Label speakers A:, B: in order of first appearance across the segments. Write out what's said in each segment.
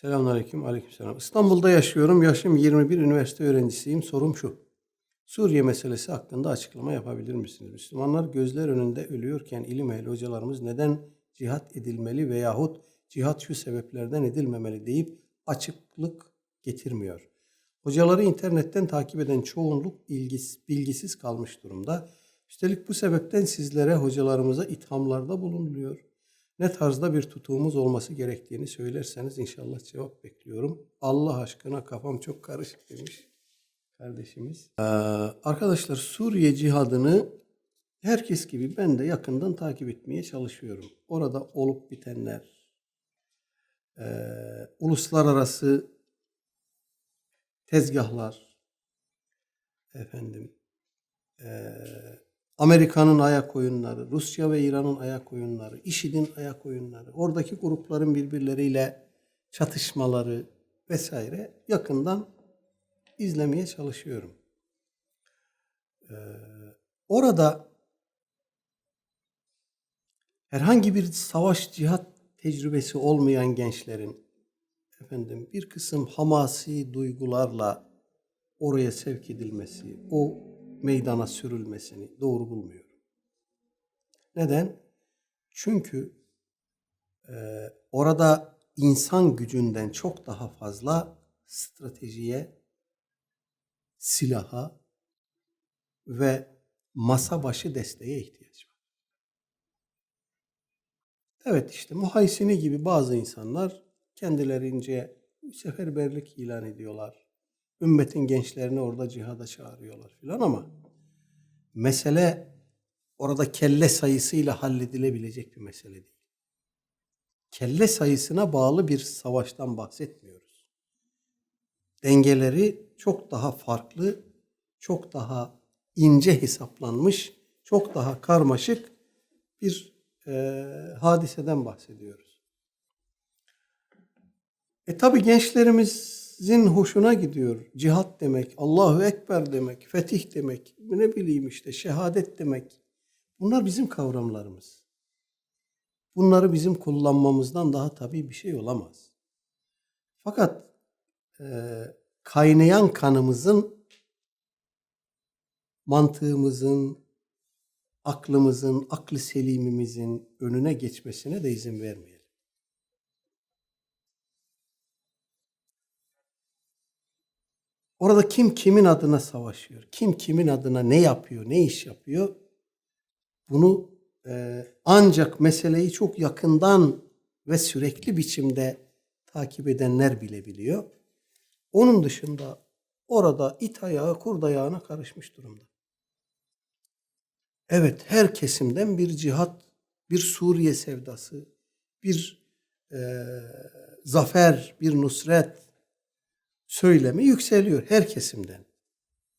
A: Selamünaleyküm, aleykümselam. İstanbul'da yaşıyorum. Yaşım 21, üniversite öğrencisiyim. Sorum şu. Suriye meselesi hakkında açıklama yapabilir misiniz? Müslümanlar gözler önünde ölüyorken ilim ehli hocalarımız neden cihat edilmeli veyahut cihat şu sebeplerden edilmemeli deyip açıklık getirmiyor. Hocaları internetten takip eden çoğunluk ilgis, bilgisiz kalmış durumda. Üstelik bu sebepten sizlere hocalarımıza ithamlarda bulunuluyor. Ne tarzda bir tutumumuz olması gerektiğini söylerseniz inşallah cevap bekliyorum. Allah aşkına kafam çok karışık demiş kardeşimiz. Ee, arkadaşlar Suriye cihadını herkes gibi ben de yakından takip etmeye çalışıyorum. Orada olup bitenler, e, uluslararası tezgahlar, efendim, e, Amerika'nın ayak oyunları, Rusya ve İran'ın ayak oyunları, IŞİD'in ayak oyunları, oradaki grupların birbirleriyle çatışmaları vesaire yakından izlemeye çalışıyorum. Ee, orada herhangi bir savaş cihat tecrübesi olmayan gençlerin efendim bir kısım hamasi duygularla oraya sevk edilmesi, o meydana sürülmesini doğru bulmuyorum. Neden? Çünkü e, orada insan gücünden çok daha fazla stratejiye, silaha ve masa başı desteğe ihtiyaç var. Evet işte muhaysini gibi bazı insanlar kendilerince seferberlik ilan ediyorlar. Ümmetin gençlerini orada cihada çağırıyorlar filan ama mesele orada kelle sayısıyla halledilebilecek bir mesele değil. Kelle sayısına bağlı bir savaştan bahsetmiyoruz. Dengeleri çok daha farklı, çok daha ince hesaplanmış, çok daha karmaşık bir e, hadiseden bahsediyoruz. E tabi gençlerimizin hoşuna gidiyor. Cihat demek, Allahu Ekber demek, fetih demek, ne bileyim işte şehadet demek. Bunlar bizim kavramlarımız. Bunları bizim kullanmamızdan daha tabii bir şey olamaz. Fakat e, kaynayan kanımızın, mantığımızın, aklımızın, aklı selimimizin önüne geçmesine de izin vermeyelim. Orada kim kimin adına savaşıyor, kim kimin adına ne yapıyor, ne iş yapıyor, bunu e, ancak meseleyi çok yakından ve sürekli biçimde takip edenler bile biliyor. Onun dışında orada it ayağı kurt ayağına karışmış durumda. Evet her kesimden bir cihat, bir Suriye sevdası, bir e, zafer, bir nusret söylemi yükseliyor her kesimden.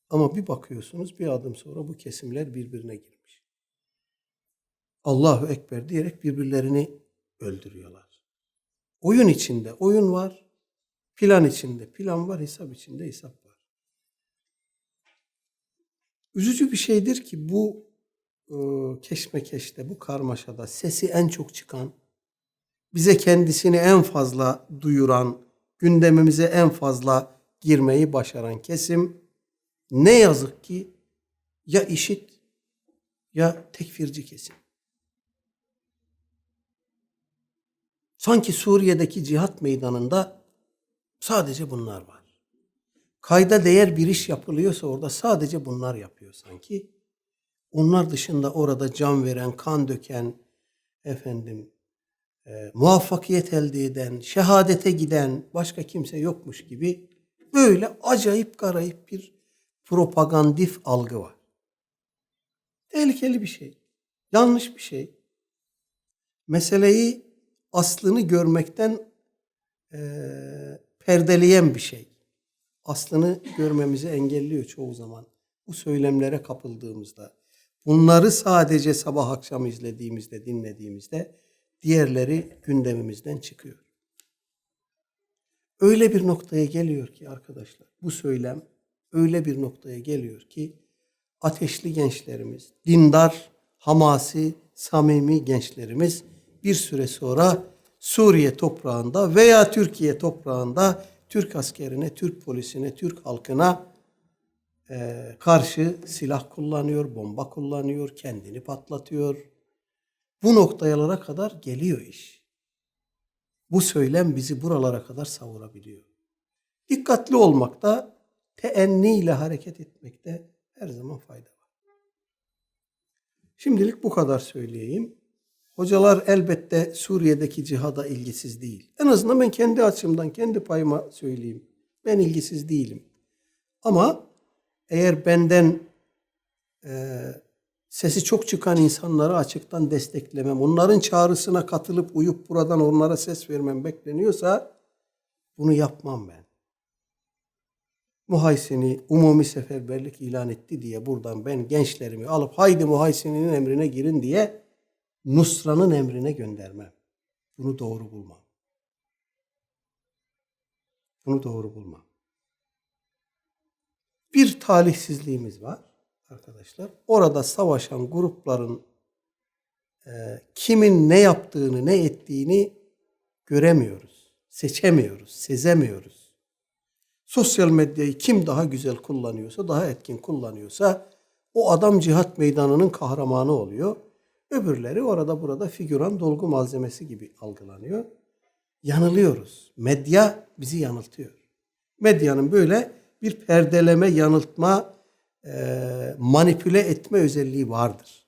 A: Ama bir bakıyorsunuz bir adım sonra bu kesimler birbirine girmiş. Allahu Ekber diyerek birbirlerini öldürüyorlar. Oyun içinde oyun var, plan içinde plan var, hesap içinde hesap var. Üzücü bir şeydir ki bu e, keşmekeşte, bu karmaşada sesi en çok çıkan, bize kendisini en fazla duyuran, gündemimize en fazla girmeyi başaran kesim ne yazık ki ya işit ya tekfirci kesim. Sanki Suriye'deki cihat meydanında sadece bunlar var. Kayda değer bir iş yapılıyorsa orada sadece bunlar yapıyor sanki. Onlar dışında orada can veren, kan döken, efendim, e, muvaffakiyet elde eden, şehadete giden başka kimse yokmuş gibi böyle acayip garayip bir propagandif algı var. Tehlikeli bir şey. Yanlış bir şey. Meseleyi aslını görmekten e, perdeleyen bir şey. Aslını görmemizi engelliyor çoğu zaman. Bu söylemlere kapıldığımızda. Bunları sadece sabah akşam izlediğimizde, dinlediğimizde diğerleri gündemimizden çıkıyor. Öyle bir noktaya geliyor ki arkadaşlar, bu söylem öyle bir noktaya geliyor ki ateşli gençlerimiz, dindar, hamasi, samimi gençlerimiz bir süre sonra Suriye toprağında veya Türkiye toprağında Türk askerine, Türk polisine, Türk halkına e, karşı silah kullanıyor, bomba kullanıyor, kendini patlatıyor. Bu noktalara kadar geliyor iş. Bu söylem bizi buralara kadar savurabiliyor. Dikkatli olmakta, teenniyle hareket etmekte her zaman fayda var. Şimdilik bu kadar söyleyeyim. Hocalar elbette Suriye'deki cihada ilgisiz değil. En azından ben kendi açımdan, kendi payıma söyleyeyim. Ben ilgisiz değilim. Ama eğer benden e, sesi çok çıkan insanları açıktan desteklemem, onların çağrısına katılıp uyup buradan onlara ses vermem bekleniyorsa bunu yapmam ben. Muhaysini umumi seferberlik ilan etti diye buradan ben gençlerimi alıp haydi Muhaysini'nin emrine girin diye Nusra'nın emrine göndermem. Bunu doğru bulmam. Bunu doğru bulmam. Bir talihsizliğimiz var arkadaşlar. Orada savaşan grupların e, kimin ne yaptığını, ne ettiğini göremiyoruz. Seçemiyoruz, sezemiyoruz. Sosyal medyayı kim daha güzel kullanıyorsa, daha etkin kullanıyorsa o adam cihat meydanının kahramanı oluyor. Öbürleri orada burada figüran dolgu malzemesi gibi algılanıyor. Yanılıyoruz. Medya bizi yanıltıyor. Medyanın böyle bir perdeleme, yanıltma, e, manipüle etme özelliği vardır.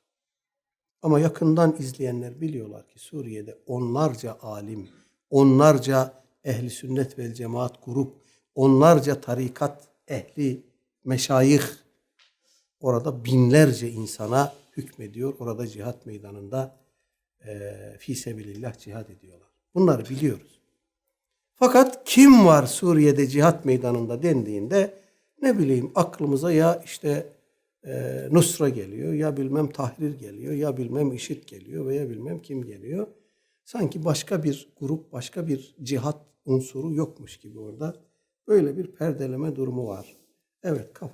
A: Ama yakından izleyenler biliyorlar ki Suriye'de onlarca alim, onlarca ehli sünnet vel cemaat grup, onlarca tarikat ehli, meşayih orada binlerce insana hükmediyor. Orada cihat meydanında e, fi sebilillah cihat ediyorlar. Bunları biliyoruz. Fakat kim var Suriye'de cihat meydanında dendiğinde ne bileyim aklımıza ya işte e, Nusra geliyor, ya bilmem Tahrir geliyor, ya bilmem IŞİD geliyor veya bilmem kim geliyor. Sanki başka bir grup, başka bir cihat unsuru yokmuş gibi orada. Böyle bir perdeleme durumu var. Evet kafa